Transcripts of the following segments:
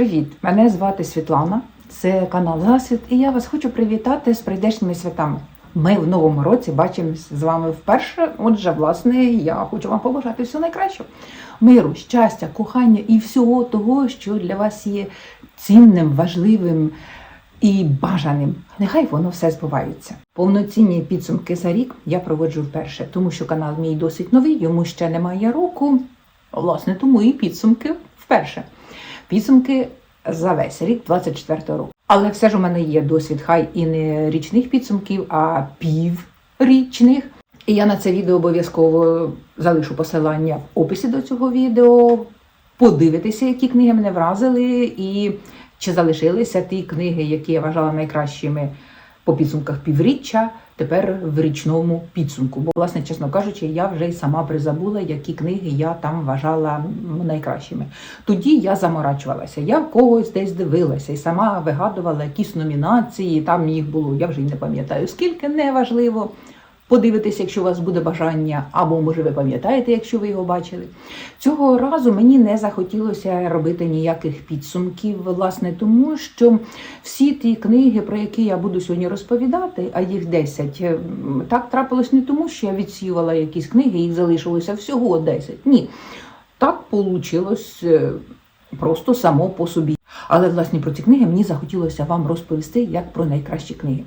Привіт! Мене звати Світлана. Це канал Засвіт, і я вас хочу привітати з прийдешніми святами. Ми в новому році бачимось з вами вперше. Отже, власне, я хочу вам побажати всього найкращого. Миру, щастя, кохання і всього того, що для вас є цінним, важливим і бажаним. Нехай воно все збувається. Повноцінні підсумки за рік я проводжу вперше, тому що канал мій досить новий, йому ще немає року. Власне, тому і підсумки вперше. Підсумки за весь рік 24 року. Але все ж у мене є досвід, хай і не річних підсумків, а піврічних. І я на це відео обов'язково залишу посилання в описі до цього відео. Подивитися, які книги мене вразили, і чи залишилися ті книги, які я вважала найкращими по підсумках півріччя, тепер в річному підсумку. Бо, власне, чесно кажучи, я вже й сама призабула, які книги я там вважала найкращими. Тоді я заморачувалася, я в когось десь дивилася і сама вигадувала якісь номінації. Там їх було, я вже й не пам'ятаю скільки, неважливо. Подивитися, якщо у вас буде бажання, або може ви пам'ятаєте, якщо ви його бачили. Цього разу мені не захотілося робити ніяких підсумків, власне, тому що всі ті книги, про які я буду сьогодні розповідати, а їх 10, е, так трапилось не тому, що я відсіювала якісь книги, їх залишилося всього 10. Ні. Так вийшло просто само по собі. Але, власне, про ці книги мені захотілося вам розповісти як про найкращі книги.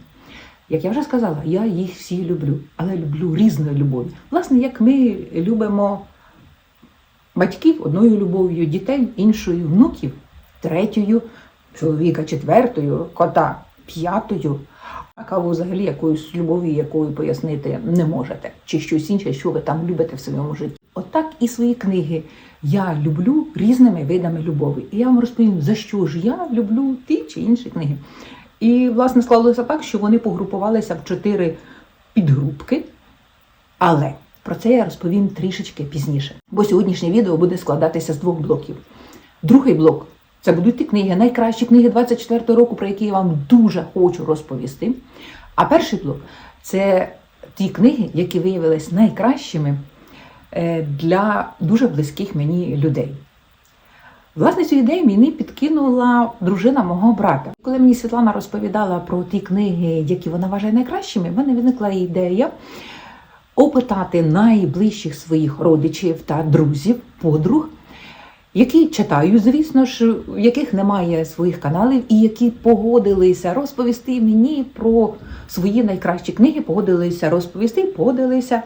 Як я вже сказала, я їх всі люблю, але люблю різною любов'ю. Власне, як ми любимо батьків одною любов'ю, дітей іншою, внуків третьою, чоловіка четвертою, кота п'ятою, а каву взагалі якоюсь любов'ю, якою пояснити не можете, чи щось інше, що ви там любите в своєму житті. Отак і свої книги я люблю різними видами любові. І я вам розповім, за що ж я люблю ті чи інші книги. І, власне, склалося так, що вони погрупувалися в чотири підгрупки. Але про це я розповім трішечки пізніше. Бо сьогоднішнє відео буде складатися з двох блоків. Другий блок це будуть ті книги, найкращі книги 24-го року, про які я вам дуже хочу розповісти. А перший блок це ті книги, які виявились найкращими е, для дуже близьких мені людей. Власне, цю ідею мені підкинула дружина мого брата. Коли мені Світлана розповідала про ті книги, які вона вважає найкращими, в мене виникла ідея опитати найближчих своїх родичів та друзів, подруг, які читають, звісно ж, в яких немає своїх каналів, і які погодилися розповісти мені про свої найкращі книги, погодилися розповісти, погодилися,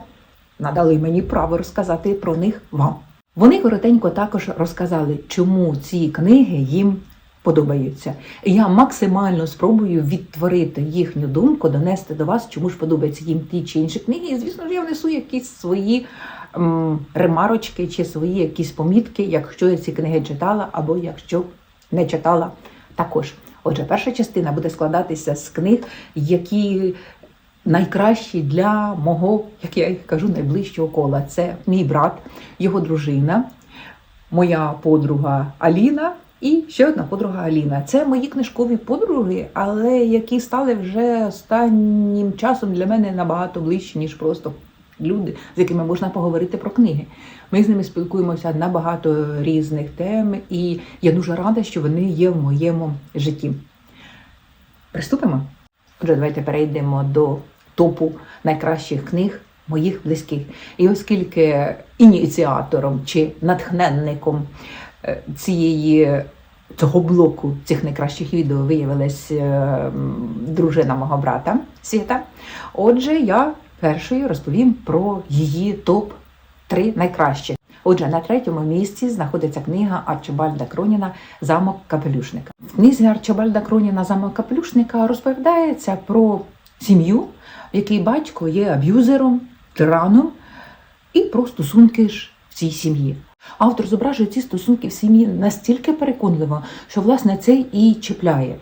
надали мені право розказати про них вам. Вони коротенько також розказали, чому ці книги їм подобаються. Я максимально спробую відтворити їхню думку, донести до вас, чому ж подобаються їм ті чи інші книги. І, звісно ж, я внесу якісь свої м, ремарочки чи свої якісь помітки, якщо я ці книги читала, або якщо не читала також. Отже, перша частина буде складатися з книг, які найкращі для мого, як я їх кажу, найближчого кола. Це мій брат, його дружина, моя подруга Аліна і ще одна подруга Аліна. Це мої книжкові подруги, але які стали вже останнім часом для мене набагато ближчі, ніж просто люди, з якими можна поговорити про книги. Ми з ними спілкуємося на багато різних тем, і я дуже рада, що вони є в моєму житті. Приступимо? Отже, давайте перейдемо до топу найкращих книг моїх близьких. І оскільки ініціатором чи натхненником е, цієї цього блоку цих найкращих відео виявилась е, дружина мого брата Світа, отже, я першою розповім про її топ 3 найкращих. Отже, на третьому місці знаходиться книга Арчибальда Кроніна Замок Капелюшника. В книзі Арчибальда Кроніна Замок Капелюшника розповідається про сім'ю, в якій батько є аб'юзером, тираном, і про стосунки ж в цій сім'ї. Автор зображує ці стосунки в сім'ї настільки переконливо, що власне це і чіпляє.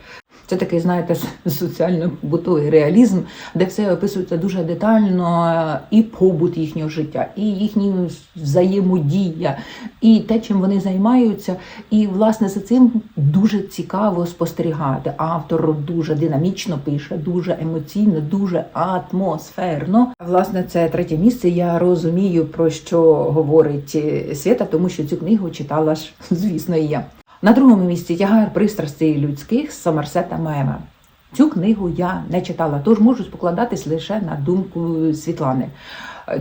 Це такий, знаєте, соціально-бутовий реалізм, де все описується дуже детально, і побут їхнього життя, і їхні взаємодія, і те, чим вони займаються. І власне за цим дуже цікаво спостерігати. Автор дуже динамічно пише, дуже емоційно, дуже атмосферно. Власне, це третє місце. Я розумію, про що говорить е, Свята, тому що цю книгу читала ж, звісно, і я. На другому місці тягар пристрастей людських з Сомерсета Мема. Цю книгу я не читала, тож можу спокладатись лише на думку Світлани.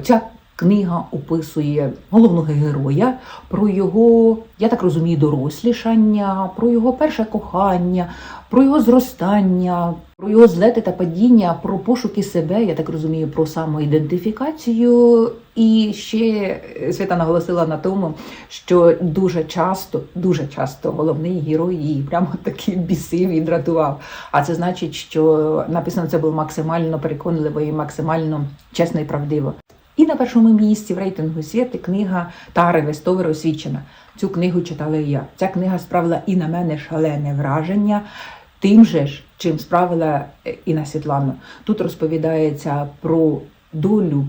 Ця книга описує головного героя про його, я так розумію, дорослішання, про його перше кохання, про його зростання, про його злети та падіння, про пошуки себе, я так розумію, про самоідентифікацію. І ще Свята наголосила на тому, що дуже часто, дуже часто головний герой її прямо таки бісив і дратував. А це значить, що написано це було максимально переконливо і максимально чесно і правдиво. І на першому місці в рейтингу світи книга Тари Вестовер освічена. Цю книгу читала і я. Ця книга справила і на мене шалене враження. Тим же ж, чим справила е, і на Світлану. Тут розповідається про долю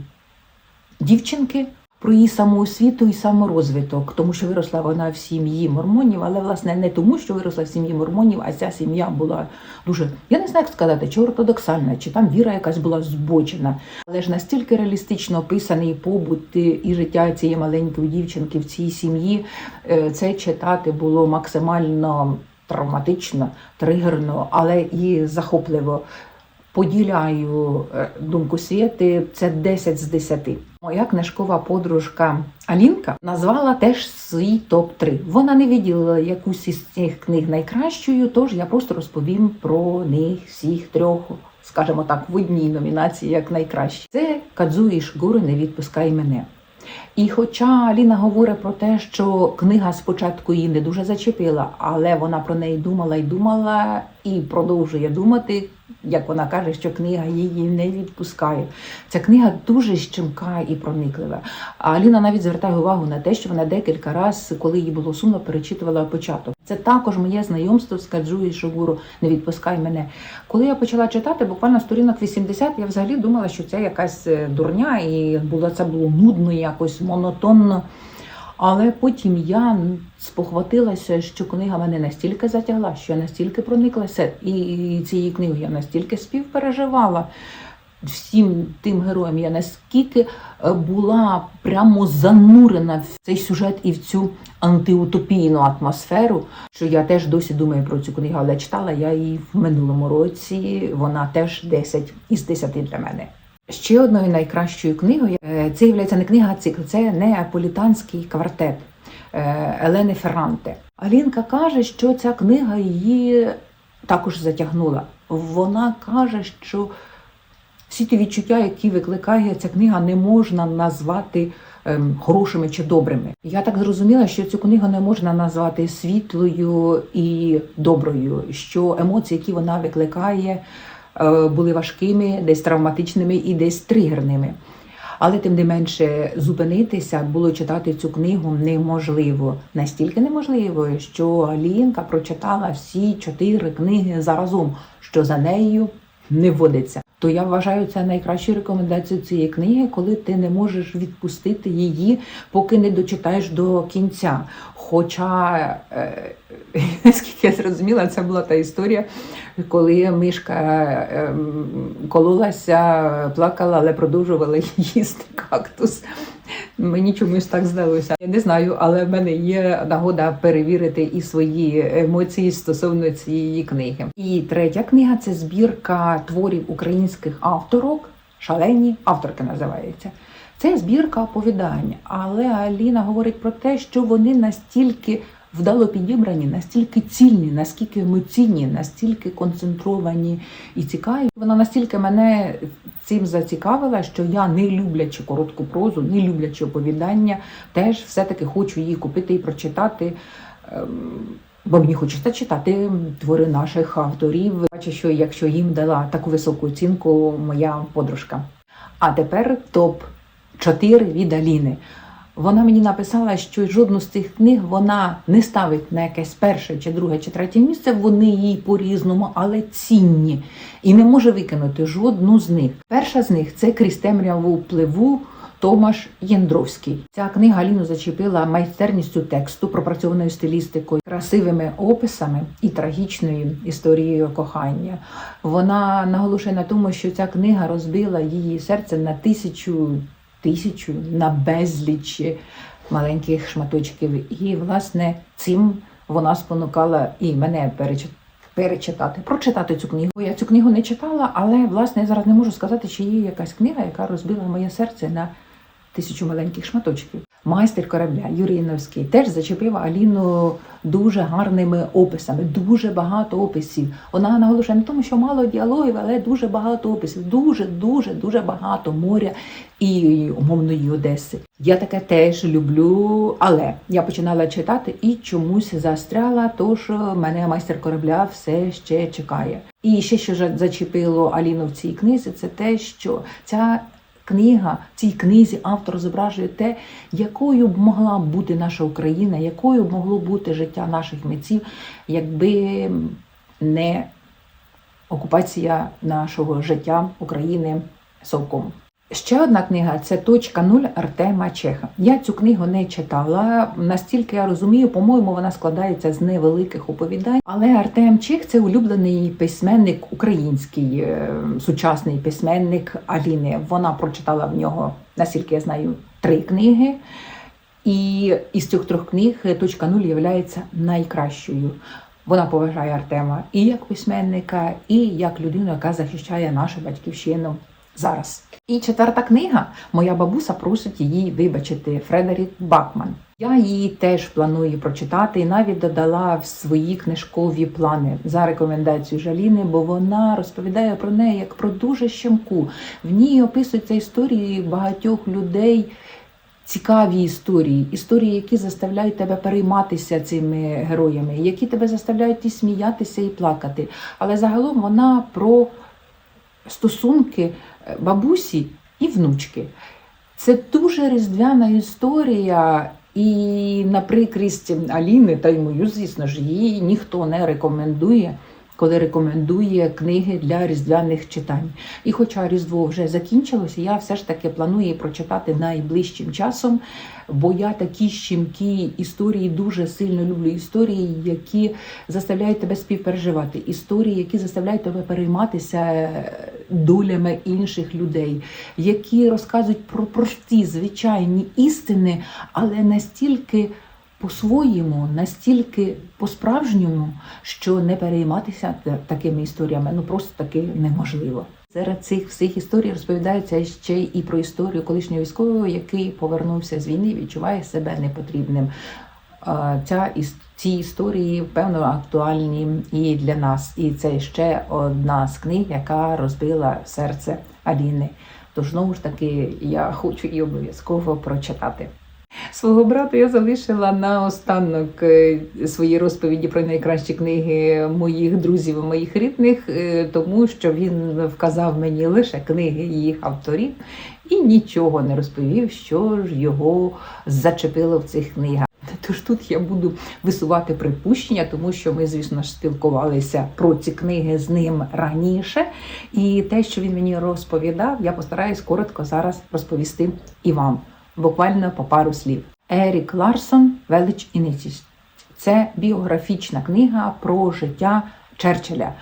дівчинки, про її самоосвіту і саморозвиток, тому що виросла вона в сім'ї мормонів, але власне не тому, що виросла в сім'ї мормонів, а ця сім'я була дуже, я не знаю, як сказати, чи ортодоксальна, чи там віра якась була збочена, але ж настільки реалістично описаний побут і життя цієї маленької дівчинки в цій сім'ї, е, це читати було максимально травматично, тригерно, але і захопливо. Поділяю е, думку Свєти, це 10 з 10. Моя книжкова подружка Алінка назвала теж свій топ-3. Вона не виділила якусь із цих книг найкращою, тож я просто розповім про них всіх трьох, скажімо так, в одній номінації як найкращі. Це Кадзуї Шгури не відпускай мене. І хоча Аліна говорить про те, що книга спочатку її не дуже зачепила, але вона про неї думала і думала, і продовжує думати, як вона каже, що книга її не відпускає. Ця книга дуже щемка і прониклива. А Аліна навіть звертає увагу на те, що вона декілька разів, коли їй було сумно, перечитувала початок. Це також моє знайомство з Каджу і Шогуру Не відпускай мене. Коли я почала читати, буквально сторінок 80, я взагалі думала, що це якась е, дурня, і було це було нудно, якось монотонно. Але потім я спохватилася, що книга мене настільки затягла, що я настільки прониклася, і цією книгою я настільки співпереживала всім тим героям. Я наскільки е, була прямо занурена в цей сюжет і в цю антиутопійну атмосферу, що я теж досі думаю про цю книгу, але читала я її в минулому році. Вона теж 10 із 10 для мене. Ще одною найкращою книгою е, це є не книга, а цикл, це неаполітанський квартет е, Елени Ферранте. Алінка каже, що ця книга її також затягнула. Вона каже, що всі ті відчуття, які викликає ця книга, не можна назвати ем, хорошими чи добрими. Я так зрозуміла, що цю книгу не можна назвати світлою і доброю, що емоції, які вона викликає, були важкими, десь травматичними і десь тригерними. Але тим не менше зупинитися було читати цю книгу неможливо. Настільки неможливо, що Алінка прочитала всі чотири книги заразом, що за нею не вводиться. То я вважаю це найкращою рекомендацією цієї книги, коли ти не можеш відпустити її, поки не дочитаєш до кінця. Хоча, е, скільки я зрозуміла, це була та історія, коли мишка е, кололася, плакала, але продовжувала їсти кактус. Мені чомусь так здалося. Я не знаю, але в мене є нагода перевірити і свої емоції стосовно цієї книги. І третя книга це збірка творів українських авторок, шалені авторки називається. Це збірка оповідань, але Аліна говорить про те, що вони настільки вдало підібрані, настільки цільні, наскільки емоційні, настільки концентровані і цікаві. Вона настільки мене цим зацікавила, що я, не люблячи коротку прозу, не люблячи оповідання, теж все-таки хочу її купити і прочитати. ем, Бо мені хочеться читати твори наших авторів. Бачу, що якщо їм дала таку високу оцінку моя подружка. А тепер топ 4 від Аліни. Вона мені написала, що жодну з цих книг вона не ставить на якесь перше, чи друге, чи третє місце. Вони їй по-різному, але цінні, і не може викинути жодну з них. Перша з них це крізь темряву пливу. Томаш Єндровський. Ця книга Аліну зачепила майстерністю тексту, пропрацьованою стилістикою, красивими описами і трагічною історією кохання. Вона наголошує на тому, що ця книга розбила її серце на тисячу тисячу на безліч маленьких шматочків. І, власне, цим вона спонукала і мене перечитати. Прочитати цю книгу. Я цю книгу не читала, але власне зараз не можу сказати, чи є якась книга, яка розбила моє серце на тисячу маленьких шматочків. Майстер корабля Юрій Іновський теж зачепив Аліну дуже гарними описами, дуже багато описів. Вона наголошує на тому, що мало діалогів, але дуже багато описів, дуже, дуже, дуже багато моря і умовної Одеси. Я таке теж люблю, але я починала читати і чомусь застряла, тож мене майстер корабля все ще чекає. І ще що зачепило Аліну в цій книзі, це те, що ця книга, в цій книзі автор зображує те, якою б могла бути наша Україна, якою б могло бути життя наших митців, якби не окупація нашого життя України совком. Ще одна книга це точка нуль Артема Чеха. Я цю книгу не читала. Настільки я розумію, по-моєму, вона складається з невеликих оповідань. Але Артем Чех це улюблений письменник український, е, сучасний письменник Аліни. Вона прочитала в нього, наскільки я знаю, три книги. І із цих трьох книг точка нуль є найкращою. Вона поважає Артема і як письменника, і як людину, яка захищає нашу батьківщину зараз. І четверта книга Моя бабуся просить її вибачити Фредерік Бакман. Я її теж планую прочитати і навіть додала в свої книжкові плани за рекомендацією Жаліни, бо вона розповідає про неї як про дуже щемку. В ній описуються історії багатьох людей. Цікаві історії, історії, які заставляють тебе перейматися цими героями, які тебе заставляють і сміятися і плакати. Але загалом вона про стосунки бабусі і внучки. Це дуже різдвяна історія, і на прикрість Аліни та й мою, звісно ж, її ніхто не рекомендує, коли рекомендує книги для різдвяних читань. І хоча Різдво вже закінчилося, я все ж таки планую прочитати найближчим часом, бо я такі щемкі історії дуже сильно люблю. Історії, які заставляють тебе співпереживати, історії, які заставляють тебе перейматися долями інших людей, які розказують про прості звичайні істини, але настільки. По-своєму, настільки по-справжньому, що не перейматися такими історіями, ну просто таки неможливо. Серед цих всіх історій розповідається ще і про історію колишнього військового, який повернувся з війни, і відчуває себе непотрібним. Ця ці історії певно актуальні і для нас. І це ще одна з книг, яка розбила серце Аліни. Тож знову ж таки я хочу її обов'язково прочитати. Свого брата я залишила на останок е, свої розповіді про найкращі книги моїх друзів і моїх рідних, е, тому що він вказав мені лише книги їх авторів і нічого не розповів, що ж його зачепило в цих книгах. Тож тут я буду висувати припущення, тому що ми, звісно ж, спілкувалися про ці книги з ним раніше. І те, що він мені розповідав, я постараюсь коротко зараз розповісти і вам буквально по пару слів. Ерік Ларсон Велич і ницість. Це біографічна книга про життя Черчилля.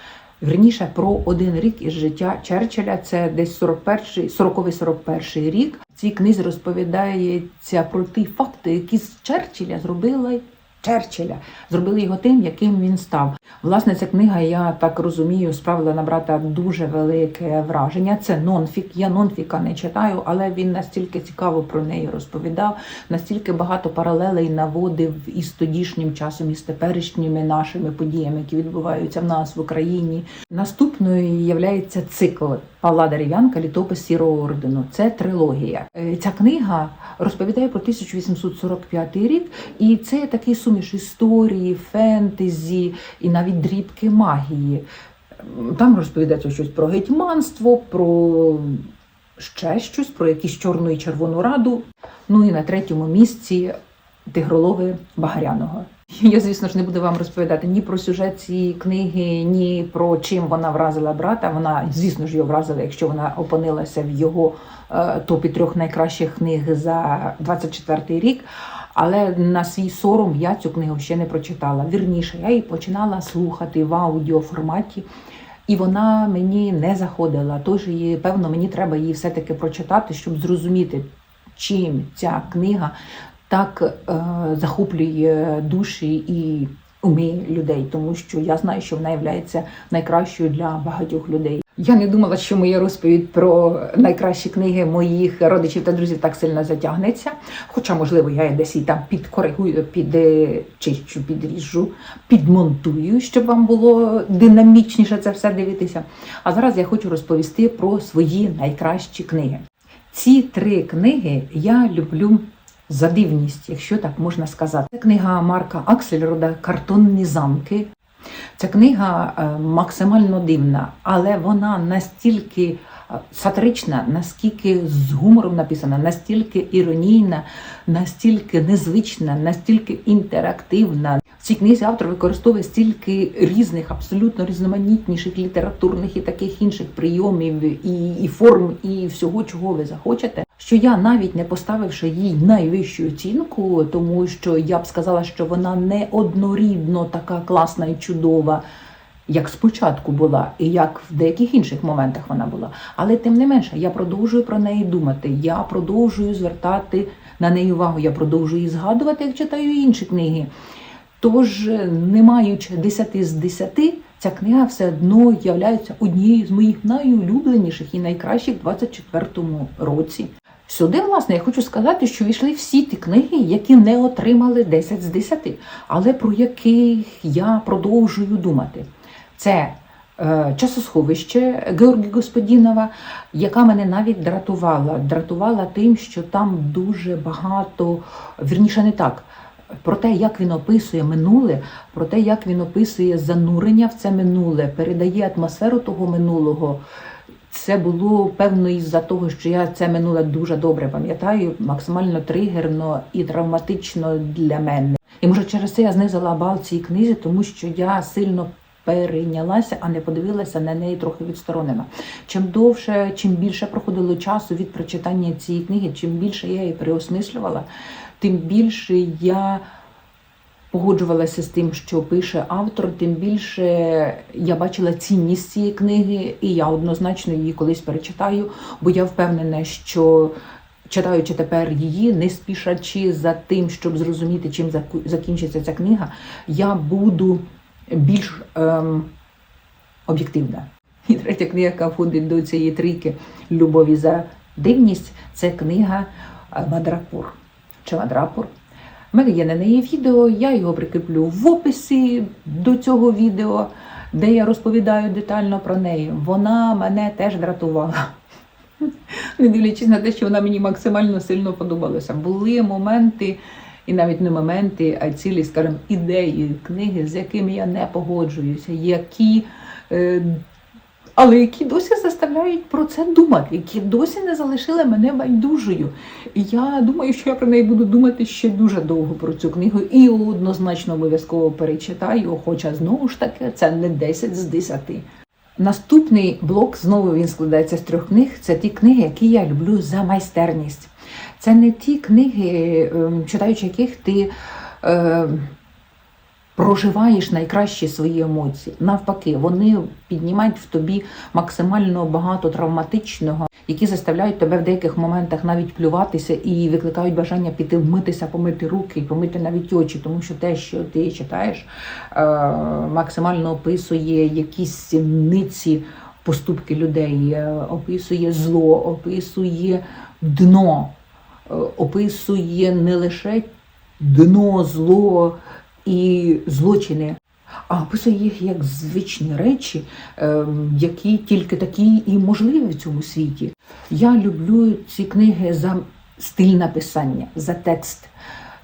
Вірніше про один рік із життя Черчилля. Це десь 41 40-41 рік. Цій книзі розповідається про ті факти, які з Черчилля зробили Черчилля, зробили його тим, яким він став. Власне, ця книга, я так розумію, справила на брата дуже велике враження. Це нонфік. Я нонфіка не читаю, але він настільки цікаво про неї розповідав, настільки багато паралелей наводив із тодішнім часом, із теперішніми нашими подіями, які відбуваються в нас в Україні. Наступною є цикл Павла Дерев'янка Літопис Сірого ордену. Це трилогія. Е, Ця книга розповідає про 1845 рік, і це такий суміш історії, фентезі і навіть дрібки магії. Там розповідається щось про гетьманство, про ще щось, про якусь чорну і червону раду. Ну і на третьому місці тигролови Багаряного. Я, звісно ж, не буду вам розповідати ні про сюжет цієї книги, ні про чим вона вразила брата. Вона, звісно ж, його вразила, якщо вона опинилася в його е, топі трьох найкращих книг за 24 рік. Але на свій сором я цю книгу ще не прочитала. Вірніше, я її починала слухати в аудіоформаті. І вона мені не заходила. Тож її, певно, мені треба її все-таки прочитати, щоб зрозуміти, чим ця книга так е, захоплює душі і уми людей, тому що я знаю, що вона є найкращою для багатьох людей. Я не думала, що моя розповідь про найкращі книги моїх родичів та друзів так сильно затягнеться. Хоча, можливо, я десь і там підкоригую, підчищу, підріжу, підмонтую, щоб вам було динамічніше це все дивитися. А зараз я хочу розповісти про свої найкращі книги. Ці три книги я люблю за дивність, якщо так можна сказати. Це книга Марка Аксельрода Картонні замки. Ця книга е, максимально дивна, але вона настільки сатирична, наскільки з гумором написана, настільки іронійна, настільки незвична, настільки інтерактивна. В цій книзі автор використовує стільки різних, абсолютно різноманітніших літературних і таких інших прийомів і, і форм, і всього, чого ви захочете. Що я навіть не поставивши їй найвищу оцінку, тому що я б сказала, що вона не однорідно така класна і чудова, як спочатку була, і як в деяких інших моментах вона була. Але тим не менше, я продовжую про неї думати. Я продовжую звертати на неї увагу. Я продовжую її згадувати, як читаю інші книги. Тож, не маючи 10 з 10, ця книга все одно є однією з моїх найулюбленіших і найкращих в 24-му році. Сюди, власне, я хочу сказати, що війшли всі ті книги, які не отримали 10 з 10, але про яких я продовжую думати. Це е, часосховище Георгія Господінова, яка мене навіть дратувала. Дратувала тим, що там дуже багато, вірніше не так. Про те, як він описує минуле, про те, як він описує занурення в це минуле, передає атмосферу того минулого. Це було певно із-за того, що я це минуле дуже добре пам'ятаю, максимально тригерно і травматично для мене. І може через це я знизила бал цій книзі, тому що я сильно перейнялася, а не подивилася на неї трохи відсторонена. Чим довше, чим більше проходило часу від прочитання цієї книги, чим більше я її переосмислювала, тим більше я погоджувалася з тим, що пише автор, тим більше я бачила цінність цієї книги, і я однозначно її колись перечитаю, бо я впевнена, що. Читаючи тепер її, не спішачи за тим, щоб зрозуміти, чим закінчиться ця книга, я буду більш ем, об'єктивна. І третя книга, яка входить до цієї трійки Любові за дивність, це книга Мадрапур. Чи Мадрапур? У мене є на неї відео, я його прикріплю в описі до цього відео, де я розповідаю детально про неї. Вона мене теж дратувала. Не дивлячись на те, що вона мені максимально сильно подобалася. Були моменти, і навіть не моменти, а цілі, скажімо, ідеї книги, з якими я не погоджуюся, які. Е, але які досі заставляють про це думати, які досі не залишили мене байдужою. І я думаю, що я про неї буду думати ще дуже довго про цю книгу і однозначно обов'язково перечитаю, хоча знову ж таки це не 10 з 10. Наступний блок знову він складається з трьох книг. Це ті книги, які я люблю за майстерність. Це не ті книги, ем, читаючи яких ти. Е, проживаєш найкращі свої емоції. Навпаки, вони піднімають в тобі максимально багато травматичного, які заставляють тебе в деяких моментах навіть плюватися і викликають бажання піти вмитися, помити руки помити навіть очі, тому що те, що ти читаєш, е, максимально описує якісь ниці. Поступки людей е, описує зло, описує дно, описує не лише дно, зло, і злочини, а описує їх як звичні речі, ем, які тільки такі і можливі в цьому світі. Я люблю ці книги за стиль написання, за текст,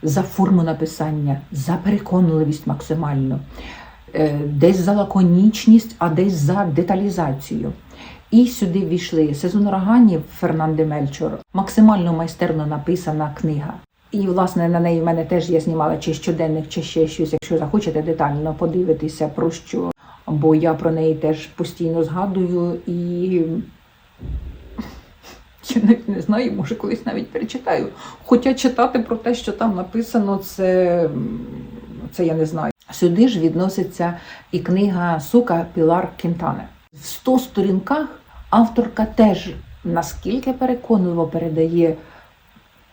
за форму написання, за переконливість максимально, е, десь за лаконічність, а десь за деталізацію. І сюди війшли сезон ураганів Фернанде Мельчор, максимально майстерно написана книга. І, власне, на неї в мене теж я знімала чи щоденник, чи ще щось, якщо захочете детально подивитися про що. Бо я про неї теж постійно згадую і я навіть не знаю, може колись навіть перечитаю. Хоча читати про те, що там написано, це, це я не знаю. Сюди ж відноситься і книга Сука Пілар Кінтане. В 100 сторінках авторка теж наскільки переконливо передає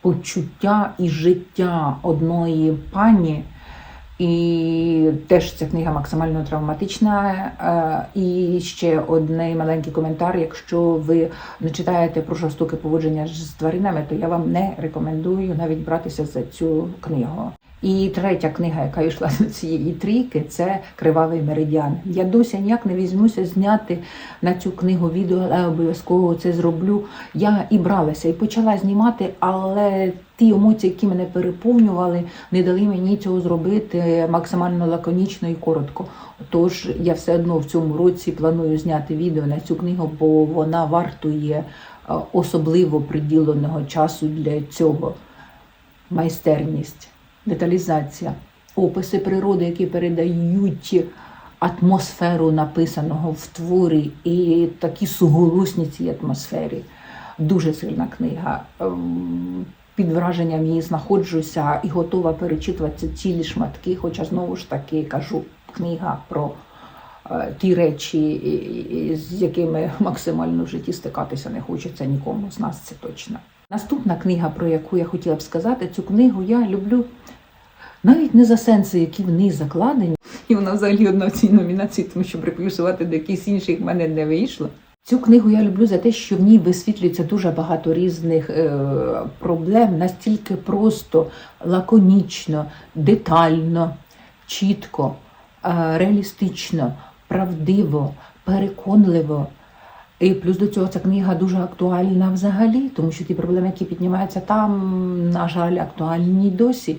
почуття і життя одної пані, І теж ця книга максимально травматична. Е, І ще одний маленький коментар. Якщо ви не читаєте про жорстоке поводження з тваринами, то я вам не рекомендую навіть братися за цю книгу. І третя книга, яка йшла до цієї трійки, це Кривавий меридіан. Я досі ніяк не візьмуся зняти на цю книгу відео, але обов'язково це зроблю. Я і бралася, і почала знімати, але ті емоції, які мене переповнювали, не дали мені цього зробити максимально лаконічно і коротко. Тож я все одно в цьому році планую зняти відео на цю книгу, бо вона вартує е, особливо приділеного часу для цього. Майстерність, деталізація, описи природи, які передають атмосферу написаного в творі і такі суголосні цій атмосфері. Дуже сильна книга. Ем, Під враженням її знаходжуся і готова перечитувати цілі шматки, хоча знову ж таки кажу, книга про е, ті речі, з якими максимально в житті стикатися не хочеться нікому з нас, це точно. Наступна книга, про яку я хотіла б сказати, цю книгу я люблю навіть не за сенси, які в ній закладені, і вона взагалі одна в цій номінації, тому що приплюсувати до якихось інших в мене не вийшло. Цю книгу я люблю за те, що в ній висвітлюється дуже багато різних е, проблем, настільки просто, лаконічно, детально, чітко, е, реалістично, правдиво, переконливо. І плюс до цього ця книга дуже актуальна взагалі, тому що ті проблеми, які піднімаються там, на жаль, актуальні досі.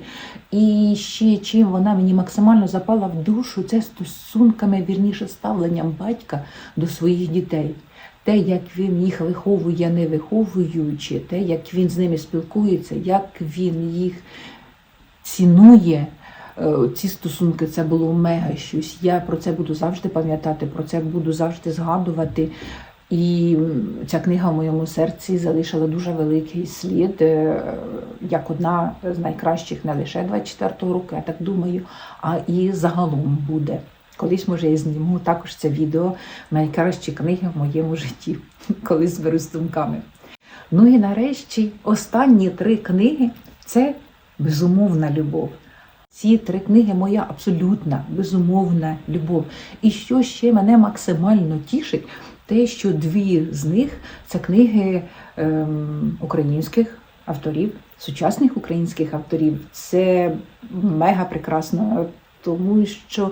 І ще чим вона мені максимально запала в душу, це стосунками, вірніше, ставленням батька до своїх дітей. Те, як він їх виховує, не виховуючи, те, як він з ними спілкується, як він їх цінує. Е, Ці стосунки це було мега щось. Я про це буду завжди пам'ятати, про це буду завжди згадувати. І ця книга в моєму серці залишила дуже великий слід, е, як одна з найкращих не лише 24-го року, я так думаю, а і загалом буде. Колись, може, я зніму також це відео найкращі книги в моєму житті, коли зберу з думками. Ну і нарешті останні три книги це безумовна любов. Ці три книги моя абсолютна безумовна любов. І що ще мене максимально тішить, те, що дві з них це книги ем, українських авторів, сучасних українських авторів. Це мега прекрасно, тому що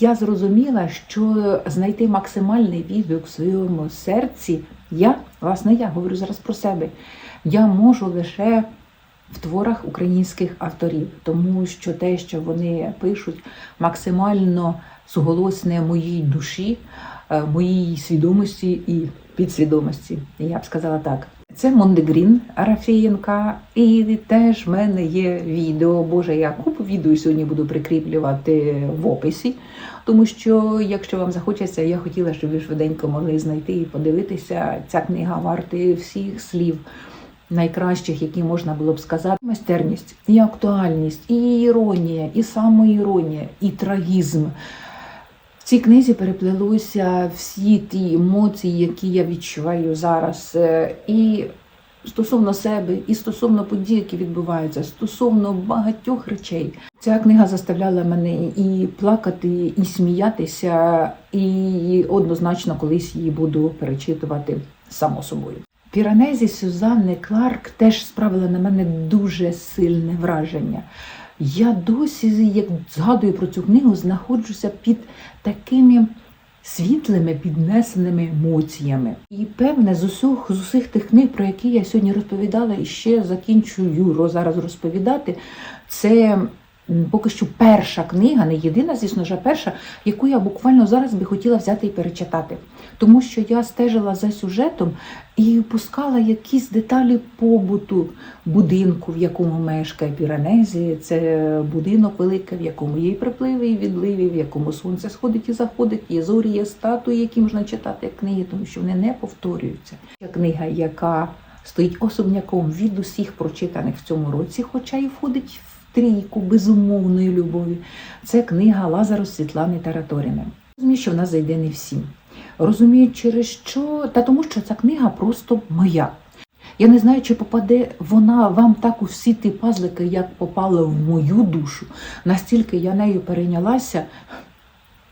я зрозуміла, що знайти максимальний відгук в своєму серці, я, власне, я говорю зараз про себе, я можу лише в творах українських авторів, тому що те, що вони пишуть, максимально суголосне моїй душі, моїй свідомості і підсвідомості. Я б сказала так. Це Мондегрін Арафієнка, і теж в мене є відео. Боже, я купу відео сьогодні буду прикріплювати в описі, тому що, якщо вам захочеться, я хотіла, щоб ви швиденько могли знайти і подивитися. Ця книга варти всіх слів найкращих, які можна було б сказати. Майстерність, і актуальність, і іронія, і самоіронія, і трагізм. Цій книзі переплелися всі ті емоції, які я відчуваю зараз. Е, І стосовно себе, і стосовно подій, які відбуваються, стосовно багатьох речей. Ця книга заставляла мене і плакати, і сміятися, і однозначно колись її буду перечитувати само собою. Піранезі Сюзанни Кларк теж справила на мене дуже сильне враження. Я досі, як згадую про цю книгу, знаходжуся під такими світлими піднесеними емоціями. І певне, з усіх, з усіх тих книг, про які я сьогодні розповідала, і ще закінчую зараз розповідати, це поки що перша книга, не єдина, звісно ж, перша, яку я буквально зараз би хотіла взяти і перечитати. Тому що я стежила за сюжетом і пускала якісь деталі побуту будинку, в якому мешкає Піранезі. Це будинок великий, в якому є і припливи, і відливи, в якому сонце сходить і заходить, є зорі, є статуї, які можна читати книги, тому що вони не повторюються. Книга, яка стоїть особняком від усіх прочитаних в цьому році, хоча і входить в трійку безумовної любові. Це книга Лазару Світлани Тараторіни. Розумію, що вона зайде не всім. Розумію, через що, та тому що ця книга просто моя. Я не знаю, чи попаде вона вам так у всі ті пазлики, як попала в мою душу. Настільки я нею перейнялася.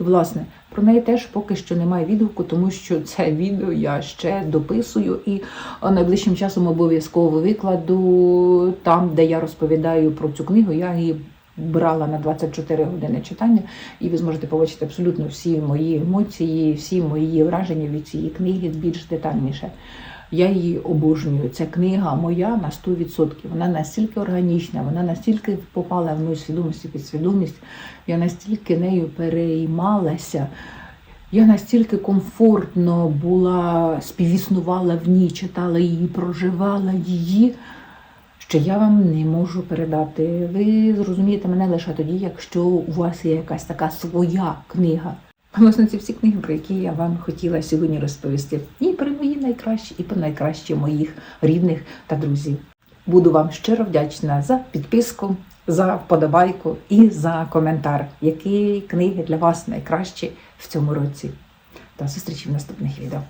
І, власне, про неї теж поки що немає відгуку, тому що це відео я ще дописую і е, найближчим часом обов'язково викладу там, де я розповідаю про цю книгу. Я її брала на 24 години читання, і ви зможете побачити абсолютно всі мої емоції, всі мої враження від цієї книги більш детальніше. Я її обожнюю. Ця книга моя на 100%. Вона настільки органічна, вона настільки попала в мою свідомість і підсвідомість. Я настільки нею переймалася. Я настільки комфортно була, співіснувала в ній, читала її, проживала її, що я вам не можу передати. Ви зрозумієте мене лише тоді, якщо у вас є якась така своя книга. Власне, це всі книги, про які я вам хотіла сьогодні розповісти. І про мої найкращі, і про найкращі моїх рідних та друзів. Буду вам щиро вдячна за підписку, за вподобайку і за коментар, які книги для вас найкращі в цьому році. До зустрічі в наступних відео.